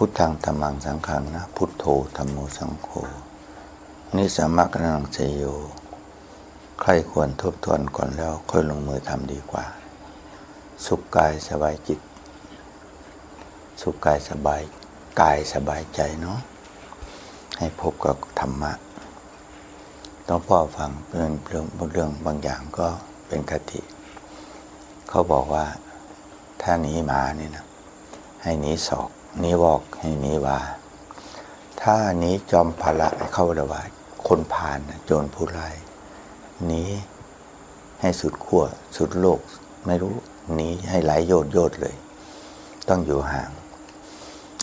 พุทธังธรรมังสังขังนะ พุทโธธรรมโมสังโฆนี่สามารถกนังเจโย ใครควรทบทวนก่อนแล้วค่อยลงมือทำดีกว่า สุขกายสบายจิต สุขกายสบายกายสบายใจเนาะให้พบกับธรรมะ ต้องพ่อฟังเป็นเรื่องเรื่องบางอย่างก็เป็นคติ เขาบอกว่าถ้าหนีหมานี่นะให้หนีศอก นีวอกให้นีวาถ้านีจอมพละเข้าระวายคนผ่านโจรผู้ร้ายนีให้สุดขั้วสุดโลก ไม่รู้นีให้ไหลโยดโยดเลย ต้องอยู่ห่าง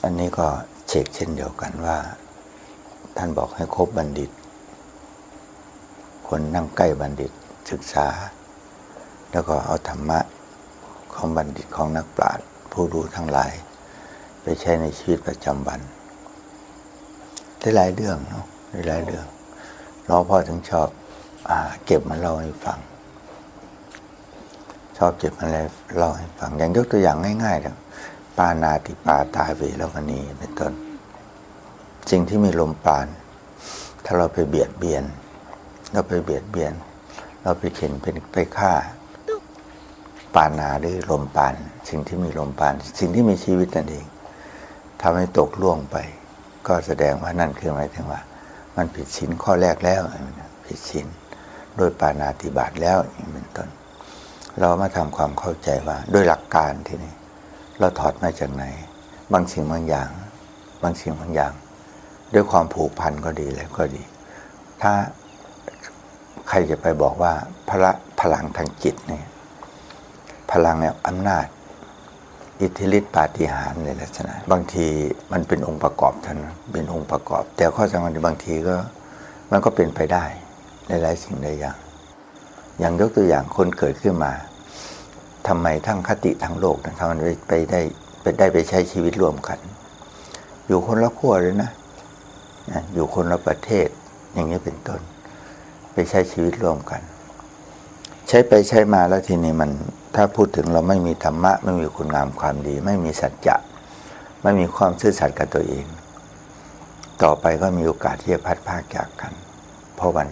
อันนี้ก็เช็คเช่นเดียวกันว่า ท่านบอกให้คบบัณฑิต คนนั่งใกล้บัณฑิตศึกษา แล้วก็เอาธรรมะของบัณฑิตของนักปราชญ์ผู้รู้ทั้งหลาย ไปใช้ในชีวิตประจำวันได้หลายเรื่องเนาะได้หลายเรื่องหลวงพ่อถึงชอบอาเก็บมาเล่าให้ฟัง ชอบเก็บมาเล่าให้ฟัง อย่างยกตัวอย่างง่ายๆเลยปานาติปาตาเวรมณีเป็นต้นสิ่งที่มีลมปราณถ้าเราไปเบียดเบียน เราไปเบียดเบียน เราไปเข็นเป็นไปฆ่าปานาหรือลมปาน สิ่งที่มีลมปาน สิ่งที่มีชีวิตนั่นเอง ทำให้ตกล่วงไป ก็แสดงว่านั่นคือหมายถึงว่า มันผิดศีลข้อแรกแล้ว ผิดศีลโดยปานาติบาตแล้วอย่างเป็นต้น เรามาทำความเข้าใจว่าโดยหลักการที่นี่เราถอดมาจากไหน บางสิ่งบางอย่าง บางสิ่งบางอย่าง ด้วยความผูกพันก็ดีแล้วก็ดี ถ้าใครจะไปบอกว่าพละพลังทางจิตเนี่ยพลังเนี่ยอำนาจ อิทธิฤทธิปาฏิหาริย์ในลักษณะ บางทีมันเป็นองค์ประกอบท่านเป็นองค์ประกอบ แต่ข้อสำคัญบางทีก็มันก็เป็นไปได้ในหลายสิ่งหลายอย่าง อย่างยกตัวอย่างคนเกิดขึ้นมาทำไมทั้งคติทั้งโลกนะทำไมไปได้ไปได้ไปใช้ชีวิตร่วมกัน อยู่คนละขั้วเลยนะนะ อยู่คนละประเทศอย่างนี้เป็นต้น ไปใช้ชีวิตร่วมกัน ใช้ไปใช้มาแล้วทีนี้มัน ถ้าพูดถึงเราไม่มีธรรมะ ไม่มีคุณงามความดี ไม่มีสัจจะ ไม่มีความซื่อสัตย์กับตัวเอง ต่อไปก็มีโอกาสที่จะพัดพากจากกัน เพราะวัน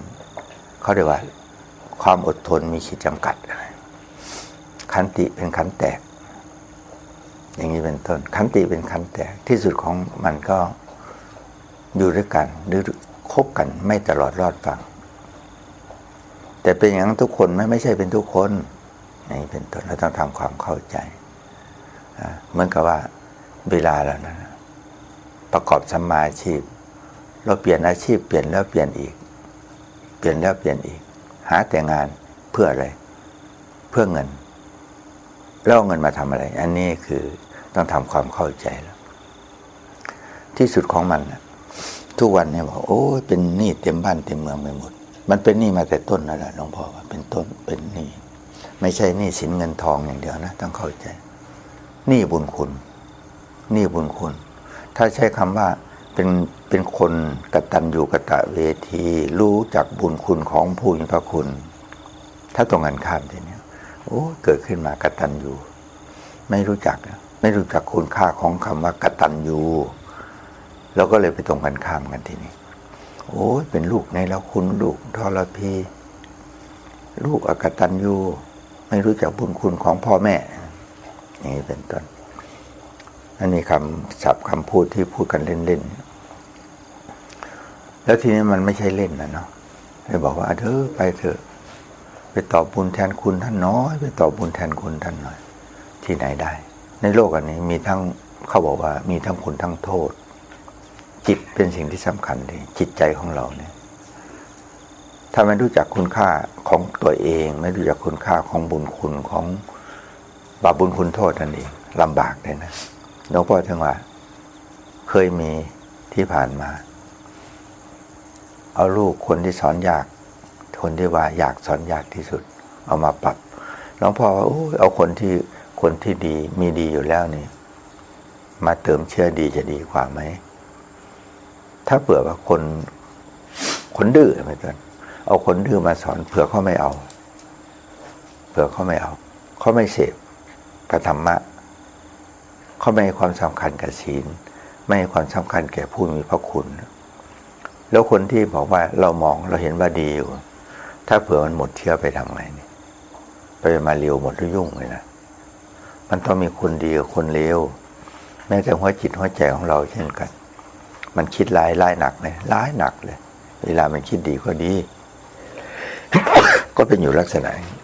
เขาเรียกว่า ความอดทนมีขีดจำกัด ขันติเป็นขันแตก อย่างนี้เป็นต้น ขันติเป็นขันแตกที่สุดของมันก็อยู่ด้วยกันหรือคบกันไม่ตลอดรอดฟังแต่เป็นอย่างนั้นทุกคนไม่ไม่ใช่เป็นทุกคน นี่เป็นต้นเราต้องทำความเข้าใจเหมือนกับว่าเวลาเรานะประกอบสมมาอาชีพ เราเปลี่ยนอาชีพเปลี่ยนแล้วเปลี่ยนอีก เปลี่ยนแล้วเปลี่ยนอีก หาแต่งานเพื่ออะไร เพื่อเงินแล้วเอาเงินมาทำอะไร อันนี้คือต้องทำความเข้าใจแล้ว ที่สุดของมันนะทุกวันเนี่ยบอกโอ้เป็นหนี้เต็มบ้านเต็มเมืองไปหมด มันเป็นหนี้มาแต่ต้นนั่นแหละหลวงพ่อว่าเป็นต้นเป็นหนี้ ไม่ใช่หนี้สินเงินทองอย่างเดียวนะต้องเข้าใจหนี้บุญคุณหนี้บุญคุณ ถ้าใช้คำว่าเป็นเป็นคนกตัญญูกตะเวที รู้จักบุญคุณของผู้มีพระคุณ ถ้าตรงกันข้ามทีนี้โอ้เกิดขึ้นมากตัญญูไม่รู้จัก ไม่รู้จักคุณค่าของคำว่ากตัญญูเราก็เลยไปตรงกันข้ามกันทีนี้โอ้ยเป็นลูกในแล้วคุณลูกทรพี ลูกอกตัญญู ไม่รู้จักบุญคุณของพ่อแม่นี้เป็นต้นอันนี้คำศัพท์คำพูดที่พูดกันเล่นๆ แล้วทีนี้มันไม่ใช่เล่นนะเนาะไปบอกว่าเธอไปเถอะ ไปตอบบุญแทนคุณท่านน้อย ไปตอบบุญแทนคุณท่านน้อย ที่ไหนได้ ในโลกอันนี้มีทั้งเขาบอกว่ามีทั้งคุณทั้งโทษ จิตเป็นสิ่งที่สำคัญเลยจิตใจของเราเนี่ย ถ้าไม่รู้จักคุณค่าของตัวเอง ไม่รู้จักคุณค่าของบุญคุณของบาปบุญคุณโทษนั่นเองลำบากเลยนะหลวงพ่อถึงว่า เคยมีที่ผ่านมา เอาลูกคนที่สอนยากคนที่ว่าอยากสอนยากที่สุด เอามาปรับหลวงพ่อว่าเอาคนที่คนที่ดีมีดีอยู่แล้วนี่ มาเติมเชื่อดีจะดีกว่าไหมถ้าเผื่อว่าคนคนดื้อไม่ต้น เอาคนดื้อมาสอนเผื่อเขาไม่เอา เผื่อเขาไม่เอาเขาไม่เสพพระธรรมะเขาไม่ให้ความสำคัญกับศีล ไม่ให้ความสำคัญแก่ผู้มีพระคุณ แล้วคนที่บอกว่าเรามองเราเห็นว่าดีอยู่ ถ้าเผื่อมันหมดเที่ยวไปทำไงเนี่ยไปมาเร็วหมดแล้วยุ่งเลยนะมันต้องมีคนดีกับคนเลวแม้แต่หัวจิตหัวใจของเราเช่นกัน มันคิดร้ายร้ายหนักเลยร้ายหนักเลย เวลามันคิดดีก็ดี ก็เป็นอยู่ลักษณะนี้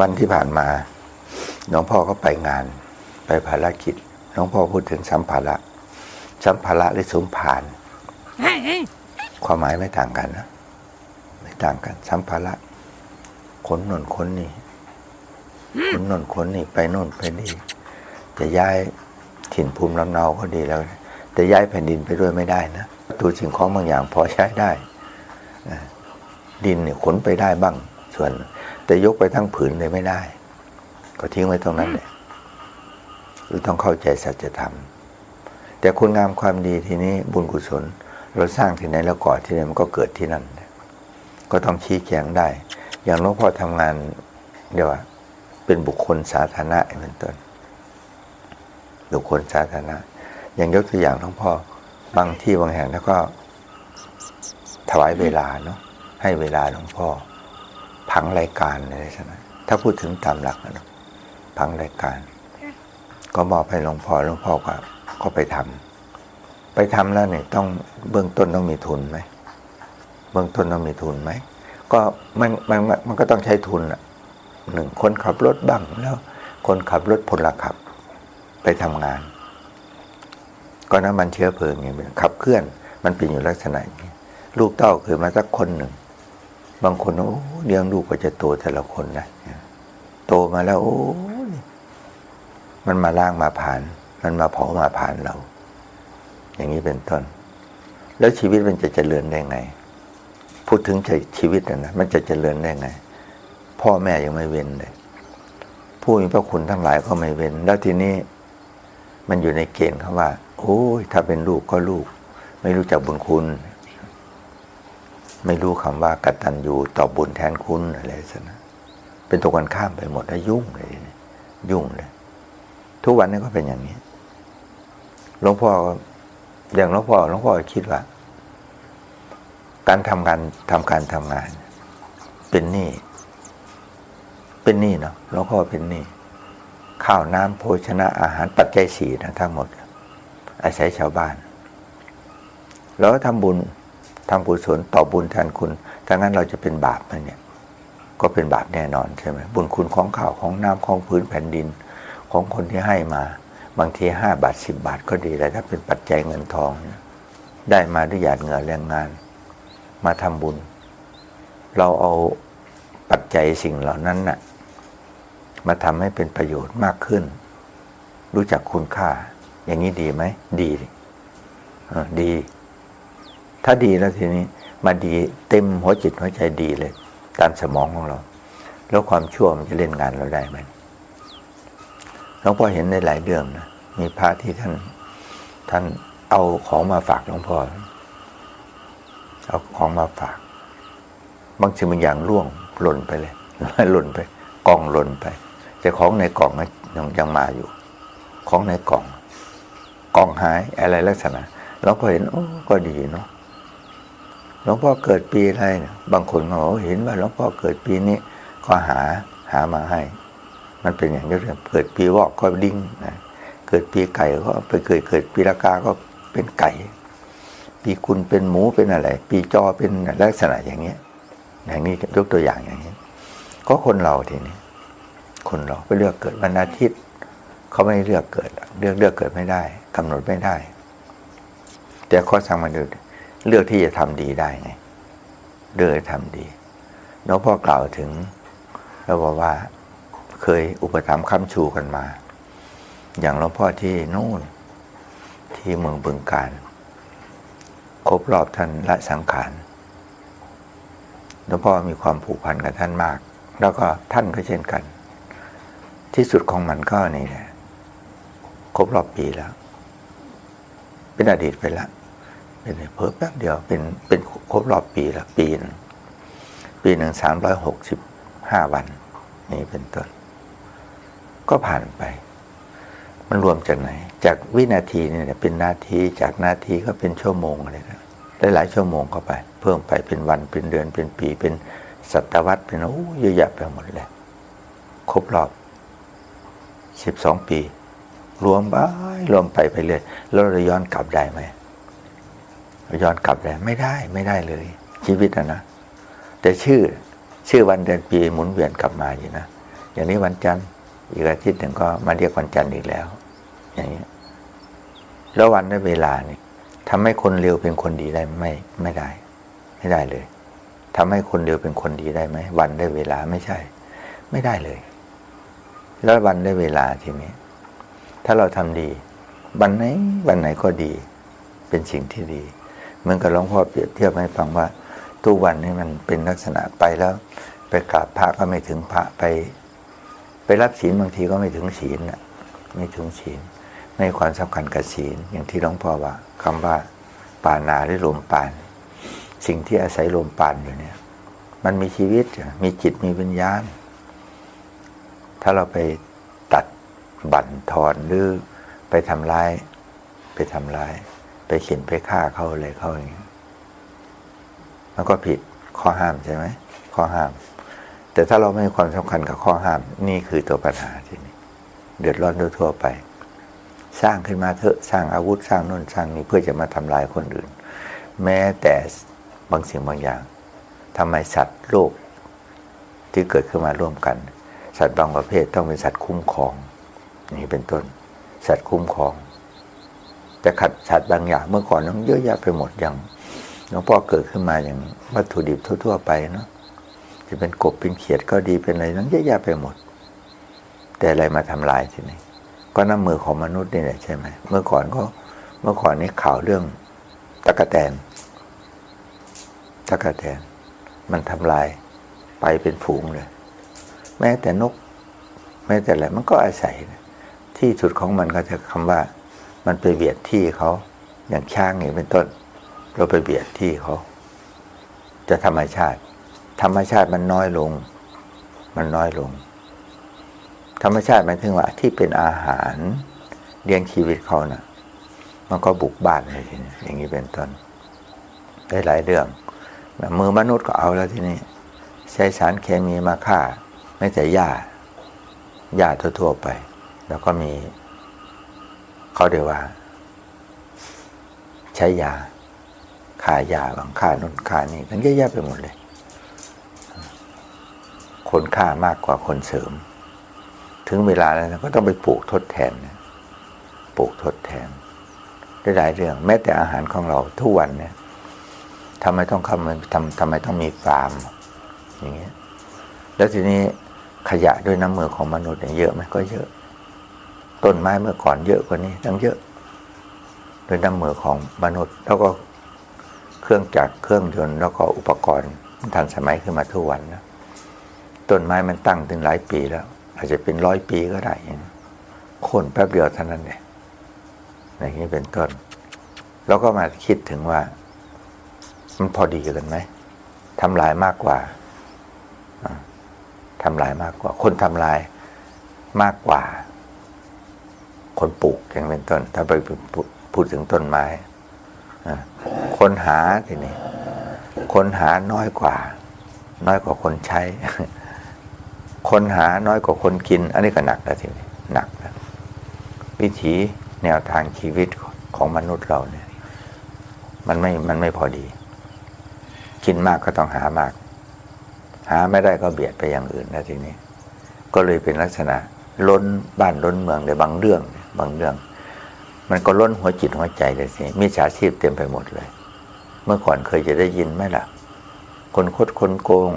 วันที่ผ่านมาหลวงพ่อก็ไปงานไปภารกิจหลวงพ่อพูดถึงสัมภาระสัมภาระหรือสมภารความหมายไม่ต่างกันนะไม่ต่างกันสัมภาระขนนนขนนี่ขนนนขนนี่ไปโน่นไปนี่จะย้ายถิ่นภูมิลำเนาก็ดีแล้ว แต่ย้ายแผ่นดินไปด้วยไม่ได้นะตัวสิ่งของบางอย่างพอใช้ได้อ่า ดินเนี่ยขนไปได้บ้าง ส่วน แต่ยกไปทั้งผืนเลยไม่ได้ ก็ทิ้งไว้ตรงนั้นแหละเราต้องเข้าใจสัจธรรม แต่คุณงามความดีทีนี้บุญกุศล เราสร้างที่ไหนแล้วก่อที่ไหนมันก็เกิดที่นั่น ก็ต้องชี้แจงได้ อย่างหลวงพ่อทำงานเดี๋ยวว่าเป็นบุคคลสาธารณะเป็นต้นบุคคลสาธารณะ อย่างยกตัวอย่างหลวงพ่อบางที่บางแห่งแล้วก็ถวายเวลาเนาะ ให้เวลาหลวงพ่อ ผังรายการอะไรใช่ไหมถ้าพูดถึงตามหลักนะผังรายการ ก็มอบให้หลวงพ่อหลวงพ่อก็ก็ไปทำไปทำแล้วเนี่ยต้องเบื้องต้นต้องมีทุนไหมเบื้องต้นต้องมีทุนไหมก็มันมันมันก็ต้องใช้ทุนอะหนึ่งคนขับรถบ้างแล้ว คนขับรถพลขับ ไปทำงาน ก็น้ำมันเชื้อเพลิงอย่างนี้ขับเคลื่อนมันเป็นอยู่ลักษณะอย่างนี้ลูกเต้าเคยมาสักคนหนึ่ง บางคนโอ้เลี้ยงลูกก็จะโตแต่ละคนนะโตมาแล้วโอ้มันมาล่างมาผ่าน มันมาเผามาผ่านเรา อย่างนี้เป็นต้น แล้วชีวิตมันจะเจริญได้ไง พูดถึงชีวิตนะนะมันจะเจริญได้ไง พ่อแม่ยังไม่เว้นเลยผู้มีพระคุณทั้งหลายก็ไม่เว้น แล้วทีนี้ มันอยู่ในเกณฑ์คำว่า โอ้ยถ้าเป็นลูกก็ลูก ไม่รู้จักบุญคุณ ไม่รู้คำว่ากตัญญูต่อบุญแทนคุณอะไรสักนะเป็นตัวกันข้ามไปหมดแล้วยุ่งเลยเนี่ยยุ่งเลย ทุกวันนี้ก็เป็นอย่างนี้หลวงพ่ออย่างหลวงพ่อหลวงพ่อคิดว่า การทำงานทำการทำงาน เป็นหนี้เป็นหนี้เนาะหลวงพ่อเป็นหนี้ข้าวน้ำโภชนะอาหารปัจจัยสี่นะทั้งหมดอาศัยชาวบ้าน แล้วทำบุญ ทำกุศลต่อบุญแทนคุณถ้างั้นเราจะเป็นบาปไหมเนี่ย ก็เป็นบาปแน่นอนใช่ไหมบุญคุณของข่าวของน้ำของพื้นแผ่นดิน ของคนที่ให้มา บางทีห้าบาทสิบบาทก็ดีแล้วถ้าเป็นปัจจัยเงินทองเนี่ยได้มาด้วยหยาดเหงื่อแรงงาน มาทำบุญ เราเอาปัจจัยสิ่งเหล่านั้นน่ะมาทำให้เป็นประโยชน์มากขึ้น รู้จักคุณค่า อย่างนี้ดีไหม ดีดี ถ้าดีแล้วทีนี้มาดีเต็มหัวจิตหัวใจดีเลย ตามสมองของเรา แล้วความชั่วมันจะเล่นงานเราได้ไหมหลวงพ่อเห็นในหลายเรื่องนะมีพระที่ท่านท่านเอาของมาฝากหลวงพ่อเอาของมาฝาก บางสิ่งบางอย่างล่วงหล่นไปเลยหล่นไปกล่องหล่นไป แต่ของในกล่องยังยังมาอยู่ ของในกล่อง กล่องหายอะไรลักษณะเราก็เห็นโอ้ก็ดีเนาะ หลวงพ่อเกิดปีอะไรเนี่ยบางคนก็บอกเห็นว่าหลวงพ่อเกิดปีนี้ ก็หาหามาให้ มันเป็นอย่างนี้เลยเกิดปีวอกก็ดิ้งนะเกิดปีไก่ก็ไปเกิดเกิดปีละกาก็เป็นไก่ ปีคุณเป็นหมูเป็นอะไร ปีจอเป็นลักษณะอย่างเงี้ย อย่างนี้ยกตัวอย่างอย่างนี้ ก็คนเราทีนี้ คนเราไปเลือกเกิดวันอาทิตย์เขาไม่เลือกเกิด เลือกเลือกเกิดไม่ได้กำหนดไม่ได้ แต่ข้อสั่งมาดู เลือกที่จะทำดีได้ไงเลือกทำดีหลวงพ่อกล่าวถึงแล้วบอกว่าเคยอุปถัมภ์ค้ำชูกันมา อย่างหลวงพ่อที่นู่น ที่เมืองบึงการครบรอบท่านละสังขารหลวงพ่อมีความผูกพันกับท่านมาก แล้วก็ท่านก็เช่นกัน ที่สุดของมันก็นี่แหละครบรอบปีแล้ว เป็นอดีตไปแล้ว เป็นเพิ่มแป๊บเดียวเป็นเป็นครบรอบปีละปีนึงปีหนึ่งสามร้อยหกสิบห้าวัน นี่เป็นต้น ก็ผ่านไป มันรวมจากไหน จากวินาทีนี่แหละเป็นนาทีจากนาทีก็เป็นชั่วโมงอะไรกันหลายๆชั่วโมงเข้าไป เพิ่มไปเป็นวันเป็นเดือนเป็นปี เป็นศตวรรษเป็นโอ้เยอะแยะไปหมดเลยครบรอบสิบสองปี รวมไปรวมไปไปเลยแล้วเราย้อนกลับได้ไหม ย้อนกลับได้ไม่ได้ไม่ได้เลย ชีวิตอะนะ แต่ชื่อชื่อวันเดือนปีหมุนเวียนกลับมาอยู่นะอย่างนี้วันจันทร์อีกอาทิตย์หนึ่งก็มาเรียกวันจันทร์อีกแล้ว อย่างนี้แล้ววันและเวลานี่ทำให้คนเร็วเป็นคนดีได้ไหม่ไม่ได้ ไม่ได้เลยทำให้คนเร็วเป็นคนดีได้ไหมวันได้เวลาไม่ใช่ ไม่ได้เลย แล้ววันได้เวลาทีนี้ ถ้าเราทำดี วันไหนวันไหนก็ดี เป็นสิ่งที่ดี เหมือนกับหลวงพ่อเปรียบเทียบให้ฟังว่าทุกวันนี้มันเป็นลักษณะไปแล้ว ไปกราบพระก็ไม่ถึงพระไป ไปรับศีลบางทีก็ไม่ถึงศีลน่ะไม่ถึงศีลไม่ความสำคัญกับศีลอย่างที่หลวงพ่อว่าคำว่าปานาหรือลมปาน สิ่งที่อาศัยลมปานอยู่เนี่ย มันมีชีวิตมีจิตมีวิญญาณ ถ้าเราไปตัดบั่นทอนหรือไปทำร้าย ไปทำร้าย ไปเข็นไปฆ่าเขาอะไรเขาอย่างเงี้ยมันก็ผิดข้อห้ามใช่ไหมข้อห้าม แต่ถ้าเราไม่ให้ความสำคัญกับข้อห้าม นี่คือตัวปัญหาที่นี่เดือดร้อนทั่วไป สร้างขึ้นมาเถอะสร้างอาวุธสร้างน่นสร้างนี้เพื่อจะมาทำลายคนอื่น แม้แต่บางสิ่งบางอย่างทำไมสัตว์โลกที่เกิดขึ้นมาร่วมกัน สัตว์บางประเภทต้องเป็นสัตว์คุ้มครอง นี่เป็นต้น สัตว์คุ้มครอง แต่ขัดสัตว์บางอย่างเมื่อก่อนต้องเยอะแยะไปหมดอย่างหลวงพ่อเกิดขึ้นมาอย่างวัตถุดิบทั่ว ๆ ไปเนาะจะเป็นกบเป็นเขียดก็ดีเป็นอะไรนั้นเยอะแยะไปหมด แต่อะไรมาทำลายทีนี้ก็น้ำมือของมนุษย์นี่แหละใช่ไหมเมื่อก่อนก็เมื่อก่อนนี้ข่าวเรื่องตะกะแตนตะกะแตน มันทำลายไปเป็นฝูงเลย แม้แต่นก แม้แต่อะไรมันก็อาศัยนะที่สุดของมันก็จะคำว่า มันไปเบียดที่เขาอย่างช้างอย่างเป็นต้น เราไปเบียดที่เขา จะธรรมชาติ ธรรมชาติมันน้อยลง มันน้อยลง ธรรมชาติหมายถึงว่าที่เป็นอาหารเลี้ยงชีวิตเขานะ่ะ มันก็บุกบ้านเลยทีนี้อย่างนี้เป็นต้นได้หลายเรื่องมือมนุษย์ก็เอาแล้วทีนี้ใช้สารเคมีมาฆ่า ไม่แต่หญ้าหญ้าทั่วๆไป แล้วก็มี เขาเรียกว่า ใช้ยาฆ่ายาบางฆ่านุ่นฆ่านี่กันเยอะแยะไปหมดเลย คนฆ่ามากกว่าคนเสริม ถึงเวลาแล้วก็ต้องไปปลูกทดแทนนะปลูกทดแทนได้หลายเรื่อง แม้แต่อาหารของเราทุกวันเนี่ยทำไมต้องทำทำทำไมต้องมีฟาร์ม อย่างเงี้ยแล้วทีนี้ขยะด้วยน้ำมือของมนุษย์เนี่ยเยอะไหมก็เยอะ ต้นไม้เมื่อก่อนเยอะกว่านี้ตั้งเยอะ โดยน้ำมือของมนุษย์ แล้วก็เครื่องจักรเครื่องยนต์แล้วก็อุปกรณ์ทันสมัยขึ้นมาทุกวันนะต้นไม้มันตั้งถึงหลายปีแล้ว อาจจะเป็นร้อยปีก็ได้โค่นแป๊บเดียวเท่านั้นเองอย่างนี้เป็นต้น แล้วก็มาคิดถึงว่า มันพอดีกันไหมทำลายมากกว่าทำลายมากกว่า คนทำลายมากกว่า คนปลูกอย่างเป็นต้น ถ้าไปพูดถึงต้นไม้คนหาทีนี้คนหาน้อยกว่า น้อยกว่าคนใช้ คนหาน้อยกว่าคนกิน อันนี้ก็หนักแล้วทีนี้หนักแล้ววิถีแนวทางชีวิตของมนุษย์เราเนี่ย มันไม่มันไม่พอดี กินมากก็ต้องหามาก หาไม่ได้ก็เบียดไปอย่างอื่นนะทีนี้ ก็เลยเป็นลักษณะล้นบ้านล้นเมืองในบางเรื่อง บางเรื่อง มันก็ล้นหัวจิตหัวใจเลยสิมีฉาชีพเต็มไปหมดเลย เมื่อก่อนเคยจะได้ยินไหมล่ะ คนคดคนโกง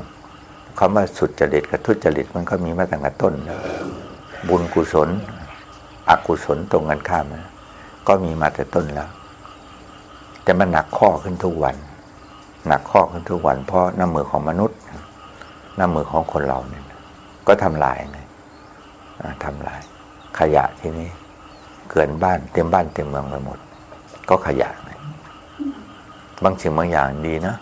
คำว่าสุดจริตกับทุจริตมันก็มีมาตั้งแต่ต้น บุญกุศล อกุศลตรงกันข้ามนะก็มีมาแต่ต้นแล้ว แต่มันหนักข้อขึ้นทุกวัน หนักข้อขึ้นทุกวัน เพราะน้ำมือของมนุษย์น้ำมือของคนเราเนี่ยก็ทำลายไงทำลาย ขยะทีนี้ เกินบ้านเต็มบ้านเต็มเมืองไปหมด ก็ขยะบางสิ่งบางอย่างดีนะ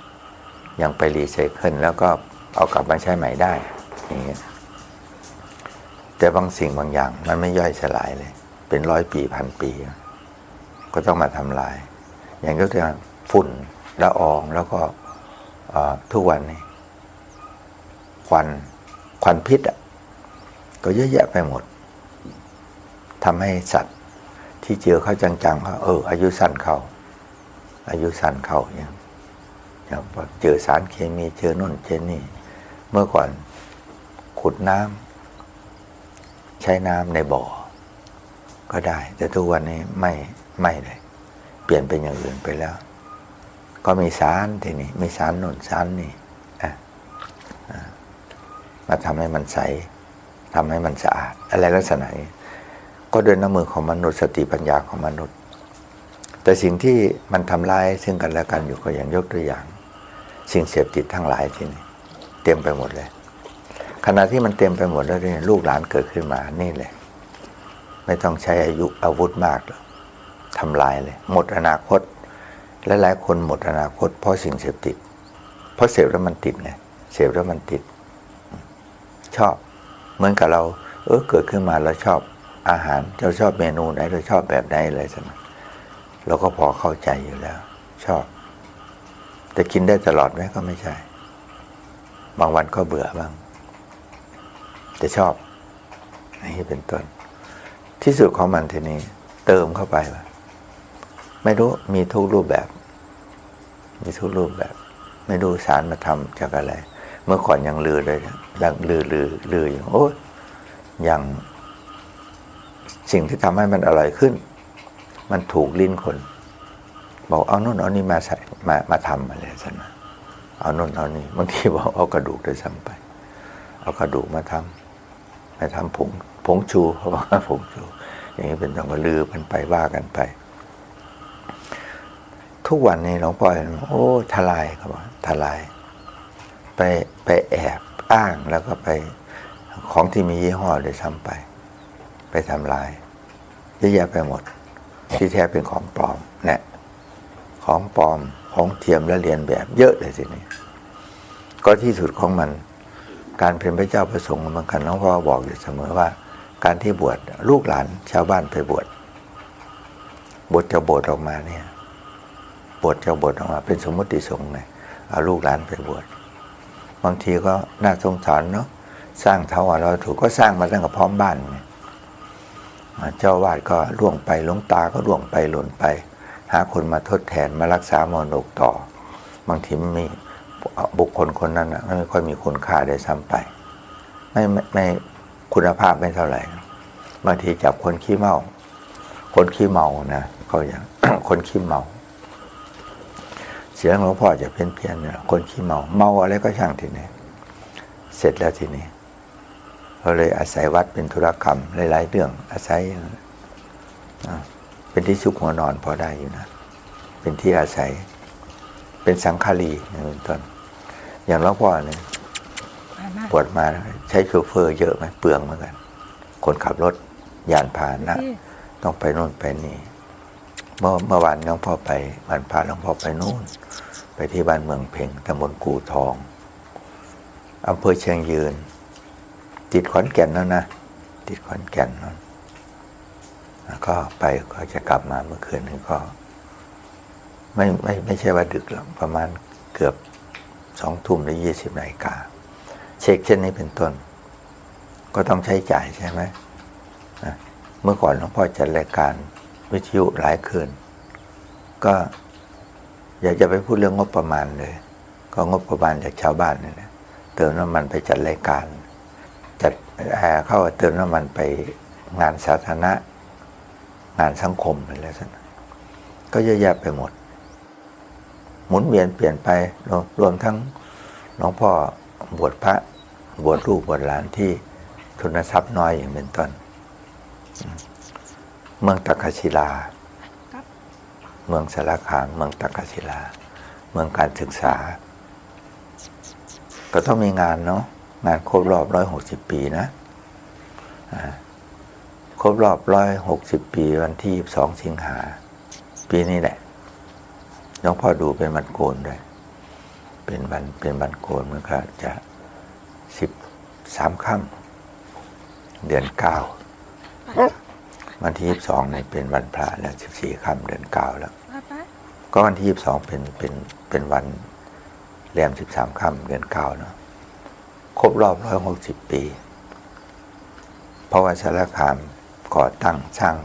ยังไปรีไซเคิลแล้วก็เอากลับมาใช้ใหม่ได้อย่างเงี้ยแต่บางสิ่งบางอย่าง มันไม่ย่อยสลายเลย เป็นร้อยปีพันปี ก็ต้องมาทำลาย อย่างกตัวอย่างฝุ่นละอองแล้วก็ทุกวันนี้ควันควันพิษอะก็เยอะแยะไปหมดทำให้สัตว์ ที่เจอเขาจังๆเขาเออ อายุสั้นเขาอายุสั้นเขาอย่างอย่างเจอสารเคมีเจอน่นเจอนี่ เมื่อก่อนขุดน้ำใช้น้ำในบ่อ ก็ได้ แต่ทุกวันนี้ไม่ไม่เลย เปลี่ยนเป็นอย่างอื่นไปแล้ว ก็มีสารทีนี้มีสารน่นสารนี่อะมาทำให้มันใสทำให้มันสะอาด อะไรลักษณะนี้ ก็ด้วยน้ำมือของมนุษย์สติปัญญาของมนุษย์ แต่สิ่งที่มันทำลายซึ่งกันและกันอยู่ก็อย่างยกตัวอย่าง สิ่งเสพติดทั้งหลายที่นี่เต็มไปหมดเลย ขณะที่มันเต็มไปหมดแล้วเนี่ยลูกหลานเกิดขึ้นมานี่แหละไม่ต้องใช้อายุอาวุธมากหรอกทำลายเลย หมดอนาคตและหลายคนหมดอนาคตเพราะสิ่งเสพติด เพราะเสพแล้วมันติดไงเสพแล้วมันติด ชอบ เหมือนกับเรา เออเกิดขึ้นมาเราชอบ อาหารเราชอบเมนูไหนเราชอบแบบไหนอะไรสักเราก็พอเข้าใจอยู่แล้ว ชอบ แต่กินได้ตลอดไหมก็ไม่ใช่ บางวันก็เบื่อบ้าง แต่ชอบนี่เป็นต้น ที่สุดของมันทีนี้ เติมเข้าไปว่าไม่รู้มีทุกรูปแบบ มีทุกรูปแบบ ไม่รู้สารมาทำจากอะไร เมื่อก่อนยังลือเลย ยังลือลือลืออยู่โอ้ยอย่าง สิ่งที่ทำให้มันอร่อยขึ้น มันถูกลิ้นคน บอกเอาโน่นเอานี่มาใส่มามาทำอะไรสักนะเอาโน่นเอานี่บางทีบอกเอากระดูกด้วยซ้ำไป เอากระดูกมาทำมาทำผงผงชูเขาบอกว่าผงชู อย่างนี้เป็นต้องมาลือกันไปว่ากันไป ทุกวันนี้หลวงพ่อเห็นโอ้ทลายเขาบอกทลาย ไปไปแอบอ้างแล้วก็ไปของที่มียี่ห้อเลยซ้ำไป ไปทำลายเยอะแยะไปหมด ที่แท้เป็นของปลอมเนี่ยของปลอมของเทียมและเรียนแบบ เยอะเลยสินี่ก็ที่สุดของมัน การเป็นพระเจ้าประสงค์เหมือนกันหลวงพ่อบอกอยู่เสมอว่า การที่บวชลูกหลานชาวบ้านไปบวชบวชจะบวชออกมาเนี่ยบวชจะบวชออกมา เป็นสมมติสงฆ์ไงเอาลูกหลานไปบวชบางทีก็น่าสงสารเนาะสร้างเท่าเราถูกก็สร้างมาตั้งแต่พร้อมบ้านไง เจ้าวาดก็ล่วงไปหลวงตาก็ล่วงไปหล่นไป หาคนมาทดแทนมารักษามรดกต่อ บางทีไม่มีบุคคลคนนั้นนะไม่ค่อยมีคุณค่าได้ซ้ำไป ไม่ไม่คุณภาพไม่เท่าไหร่บางทีจับคนขี้เมา คนขี้เมานะเขาอย่างคนขี้เมา เสียงหลวงพ่อจะเพี้ยนเพียนๆเนี่ยคนขี้เมา เมาอะไรก็ช่างทีนี้เสร็จแล้วทีนี้ เราเลยอาศัยวัดเป็นธุรกรรมหลายๆเรื่องอาศัยอ่าเป็นที่ชุกหัวนอนพอได้อยู่นะ เป็นที่อาศัย เป็นสังฆารีอย่างเป็นต้นอย่างหลวงพ่อเนี่ยมามาปวดมาใช้โชเฟอร์เยอะไหมเปลืองเหมือนกัน คนขับรถยานพาหนะที่ต้องไปโน่นไปนี่ เมื่อเมื่อวานหลวงพ่อไปวันพาหลวงพ่อไปนู่น ไปที่บ้านเมืองเพ่งตำบลกูทองอำเภอเชียงยืน ติดขอนแก่นแล้วนะ ติดขอนแก่นนั่นแล้วก็ไปก็จะกลับมาเมื่อคืนนี้ก็ ไม่ไม่ไม่ใช่ว่าดึกหรอกประมาณเกือบสองทุ่มหรือยี่สิบนาฬิกาเช็คเช่นนี้เป็นต้น ก็ต้องใช้จ่ายใช่ไหมเมื่อก่อนหลวงพ่อจัดรายการวิทยุหลายคืน ก็อยากจะไปพูดเรื่องงบประมาณเลย ก็งบประมาณจากชาวบ้านนี่แหละเติมน้ำมันไปจัดรายการ เอ่อเข้าเติมน้ำมันไปงานสาธารณะ งานสังคมอะไรสักหน่อยก็เยอะแยะไปหมด หมุนเวียนเปลี่ยนไปรวมรวมทั้งหลวงพ่อบวชพระบวชลูกบวชหลานที่ทุนทรัพย์น้อยอย่างเป็นต้น เมืองตักศิลา เมืองสารคามเมืองตักกศิลา เมืองการศึกษา ก็ต้องมีงานเนาะ งานครบรอบร้อยหกสิบปีนะอ่าครบรอบร้อยหกสิบปีวันที่สองสิงหา ปีนี้แหละหลวงพ่อดูเป็นวันโกนด้วย เป็นวันเป็นวันโกนมันก็จะสิบสามค่ำเดือนเก้าวันที่ยี่สิบสองเนี่ยเป็นวันพระแล้วสิบสี่ค่ำเดือนเก้าแล้วป้าป้าก็วันที่ยี่สิบสองเป็นเป็นเป็นวันแรมสิบสามค่ำเดือนเก้าเนาะ ครบรอบร้อยหกสิบปี เพราะว่าสารคามก่อตั้งสร้าง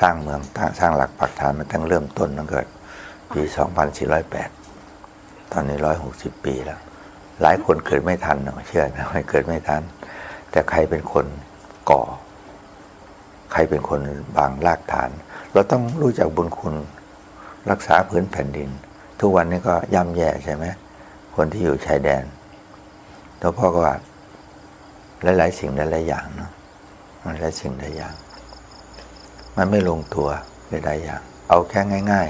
สร้างเมืองตั้งสร้างหลักปักฐานมาตั้งเริ่มต้นตั้งเกิดปีสองพันสี่ร้อยแปดตอนนี้ร้อยหกสิบปีแล้ว หลายคนเกิดไม่ทันนะเชื่อนะไม่เกิดไม่ทัน แต่ใครเป็นคนก่อ ใครเป็นคนบางรากฐาน เราต้องรู้จักบุญคุณรักษาพื้นแผ่นดิน ทุกวันนี้ก็ย่ำแย่ใช่ไหมคนที่อยู่ชายแดน แล้วพ่อก็ว่าหลายๆสิ่งหลายๆอย่างเนาะมันหลายสิ่งหลายอย่าง มันไม่ลงตัวหลายๆอย่าง เอาแค่ง่าย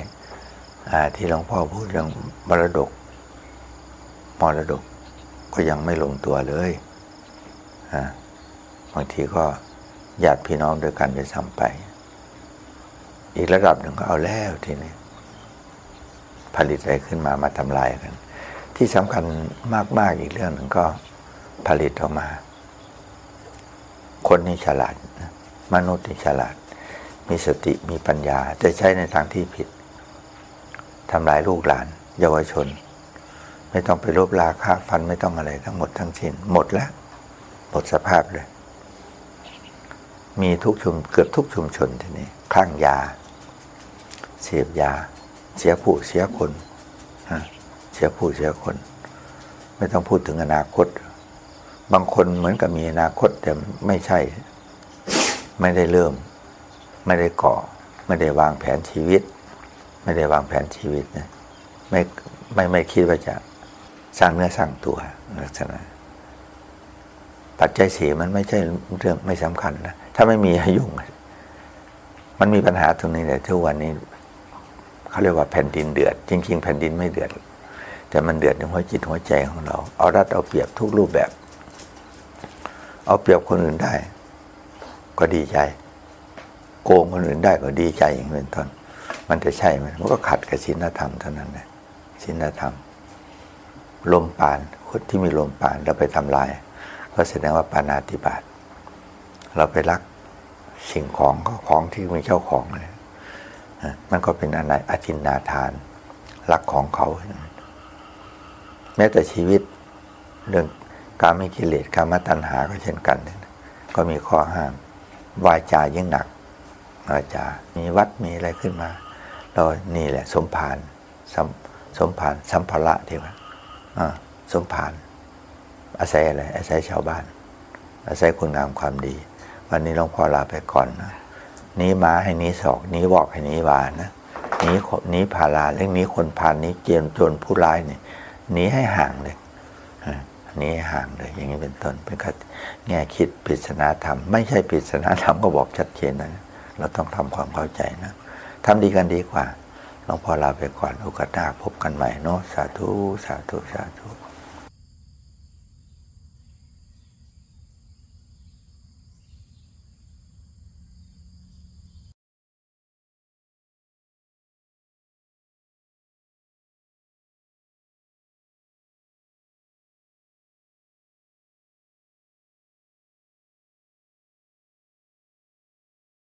ๆที่หลวงพ่อพูดเรื่องมรดกมรดกก็ยังไม่ลงตัวเลยบางทีก็ญาติพี่น้องด้วยกันไปซ้ำไป อีกระดับหนึ่งก็เอาแล้วทีนี้ผลิตอะไรขึ้นมามาทำลายกัน ที่สำคัญมาก ๆ อีกเรื่องหนึ่งก็ผลิตออกมา คนนี่ฉลาด มนุษย์นี่ฉลาด มีสติมีปัญญาแต่ใช้ในทางที่ผิดทำลายลูกหลาน เยาวชน ไม่ต้องไปลบลาค่าฟันไม่ต้องอะไรทั้งหมดทั้งสิ้นหมดแล้วหมดสภาพเลย มีทุกชุมเกือบทุกชุมชนทีนี้คลั่งยา เสพยา เสียผู้เสียคนฮะ สียผู้เสียคน ไม่ต้องพูดถึงอนาคต บางคนเหมือนกับมีอนาคตแต่ไม่ใช่ ไม่ได้เริ่ม ไม่ได้ก่อ ไม่ได้วางแผนชีวิต ไม่ได้วางแผนชีวิตนะไม่ไม่ไม่คิดว่าจะสร้างเนื้อสร้างตัวลักษณะปัจจัยเสียมันไม่ใช่เรื่องไม่สำคัญนะถ้าไม่มีให้ยุ่ง มันมีปัญหาตรงนี้แหละทุกวันนี้เขาเรียกว่าแผ่นดินเดือด จริง ๆ แผ่นดินไม่เดือด แต่มันเดือดในหัวจิตหัวใจของเรา เอารัดเอาเปรียบทุกรูปแบบ เอาเปรียบคนอื่นได้ ก็ดีใจ โกงคนอื่นได้ก็ดีใจอย่างเป็นต้นมันจะใช่ไหมมันก็ขัดกับศีลธรรมเท่านั้นแหละศีลธรรม ลมปานคนที่มีลมปานเราไปทำลาย ก็แสดงว่าปานาติบาตเราไปรักสิ่งของก็ของที่มีเจ้าของเลยมันก็เป็นอะไรอธินนาทาน รักของเขา แม้แต่ชีวิตเรื่องการไม่กิเลสการมาตัณหาก็เช่นกัน ก็มีข้อห้าม วาจายิ่งหนักวาจา มีวัดมีอะไรขึ้นมาเรานี่แหละ สมภารสมสมภารสัมภาระที่ว่าสมภารอาศัยอะไรอาศัยชาวบ้าน อาศัยคุณงามความดี วันนี้หลวงพ่อลาไปก่อนนะนี้ม้าให้นี้ศอกนี้บอกให้นี้วานะนี้นี้พาลาเรื่องนี้คนพาลหนี้เกียนจนผู้ร้ายเนี่ย หนีให้ห่างเลยอ่าหนีให้ห่างเลยอย่างนี้เป็นต้นเป็นการแง่คิดปริศนาธรรม ไม่ใช่ปริศนาธรรมก็บอกชัดเจนนะเราต้องทำความเข้าใจนะทำดีกันดีกว่าหลวงพ่อลาไปก่อนโอกาสหน้าพบกันใหม่เนาะสาธุสาธุสาธุ